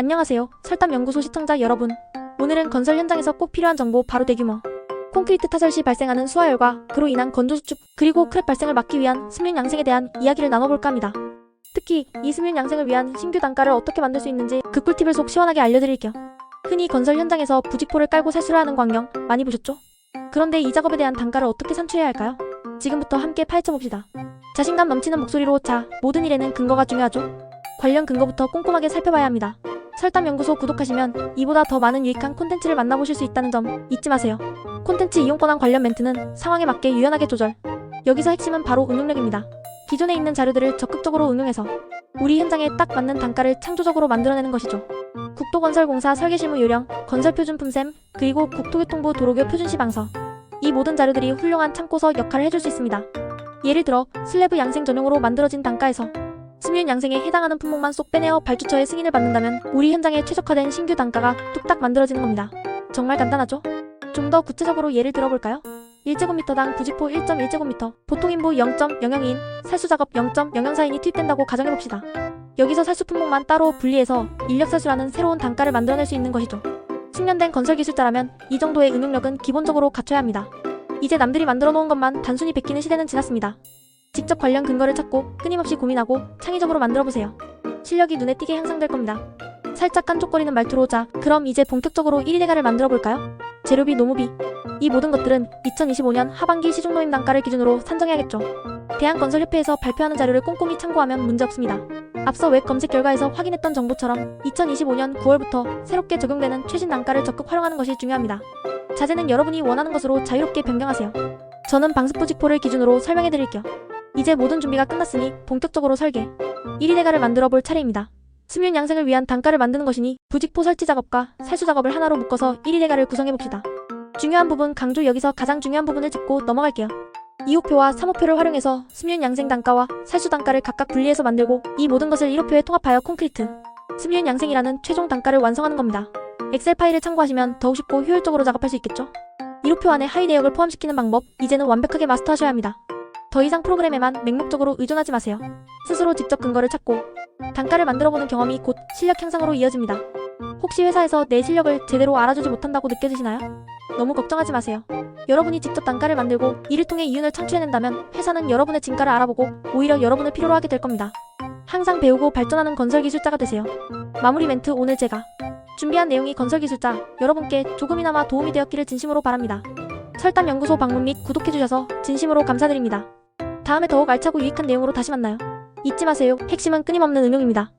안녕하세요. 설담연구소 시청자 여러분. 오늘은 건설 현장에서 꼭 필요한 정보 바로 대규모 콘크리트 타설 시 발생하는 수하열과 그로 인한 건조 수축 그리고 크랙 발생을 막기 위한 스뮨 양생에 대한 이야기를 나눠볼까 합니다. 특히 이 스뮨 양생을 위한 신규 단가를 어떻게 만들 수 있는지 그 꿀팁을 속 시원하게 알려드릴게요. 흔히 건설 현장에서 부직포를 깔고 세수를 하는 광경 많이 보셨죠? 그런데 이 작업에 대한 단가를 어떻게 산출해야 할까요? 지금부터 함께 파헤쳐 봅시다. 자신감 넘치는 목소리로 자, 모든 일에는 근거가 중요하죠. 관련 근거부터 꼼꼼하게 살펴봐야 합니다. 설담연구소 구독하시면 이보다 더 많은 유익한 콘텐츠를 만나보실 수 있다는 점 잊지 마세요. 콘텐츠 이용권한 관련 멘트는 상황에 맞게 유연하게 조절. 여기서 핵심은 바로 응용력입니다. 기존에 있는 자료들을 적극적으로 응용해서 우리 현장에 딱 맞는 단가를 창조적으로 만들어내는 것이죠. 국토건설공사 설계실무 요령, 건설표준품셈, 그리고 국토교통부 도로교 표준시 방서. 이 모든 자료들이 훌륭한 참고서 역할을 해줄 수 있습니다. 예를 들어 슬래브 양생 전용으로 만들어진 단가에서 스뮨 양생에 해당하는 품목만 쏙 빼내어 발주처의 승인을 받는다면 우리 현장에 최적화된 신규 단가가 뚝딱 만들어지는 겁니다. 정말 간단하죠? 좀 더 구체적으로 예를 들어볼까요? 1제곱미터당 부직포 1.1제곱미터, 보통 인부 0.002인, 살수작업 0.004인이 투입된다고 가정해봅시다. 여기서 살수 품목만 따로 분리해서 인력살수라는 새로운 단가를 만들어낼 수 있는 것이죠. 숙련된 건설기술자라면 이 정도의 응용력은 기본적으로 갖춰야 합니다. 이제 남들이 만들어 놓은 것만 단순히 베끼는 시대는 지났습니다. 직접 관련 근거를 찾고 끊임없이 고민하고 창의적으로 만들어보세요. 실력이 눈에 띄게 향상될 겁니다. 살짝 깐족거리는 말투로 자, 그럼 이제 본격적으로 1위 대가를 만들어볼까요? 재료비, 노무비. 이 모든 것들은 2025년 하반기 시중노임 단가를 기준으로 산정해야겠죠. 대한건설협회에서 발표하는 자료를 꼼꼼히 참고하면 문제없습니다. 앞서 웹 검색 결과에서 확인했던 정보처럼 2025년 9월부터 새롭게 적용되는 최신 단가를 적극 활용하는 것이 중요합니다. 자재는 여러분이 원하는 것으로 자유롭게 변경하세요. 저는 방습부직포를 기준으로 설명해드릴게요. 이제 모든 준비가 끝났으니 본격적으로 설계. 1위 대가를 만들어 볼 차례입니다. 스뮨 양생을 위한 단가를 만드는 것이니 부직포 설치 작업과 살수 작업을 하나로 묶어서 1위 대가를 구성해 봅시다. 중요한 부분 강조 여기서 가장 중요한 부분을 짚고 넘어갈게요. 2호표와 3호표를 활용해서 스뮨 양생 단가와 살수 단가를 각각 분리해서 만들고 이 모든 것을 1호표에 통합하여 콘크리트 스뮨 양생이라는 최종 단가를 완성하는 겁니다. 엑셀 파일을 참고하시면 더욱 쉽고 효율적으로 작업할 수 있겠죠? 1호표 안에 하위 내역을 포함시키는 방법 이제는 완벽하게 마스터하셔야 합니다. 더 이상 프로그램에만 맹목적으로 의존하지 마세요. 스스로 직접 근거를 찾고 단가를 만들어보는 경험이 곧 실력 향상으로 이어집니다. 혹시 회사에서 내 실력을 제대로 알아주지 못한다고 느껴지시나요? 너무 걱정하지 마세요. 여러분이 직접 단가를 만들고 이를 통해 이윤을 창출해낸다면 회사는 여러분의 진가를 알아보고 오히려 여러분을 필요로 하게 될 겁니다. 항상 배우고 발전하는 건설 기술자가 되세요. 마무리 멘트 오늘 제가 준비한 내용이 건설 기술자 여러분께 조금이나마 도움이 되었기를 진심으로 바랍니다. 설담연구소 방문 및 구독해주셔서 진심으로 감사드립니다. 다음에 더욱 알차고 유익한 내용으로 다시 만나요. 잊지 마세요. 핵심은 끊임없는 응용입니다.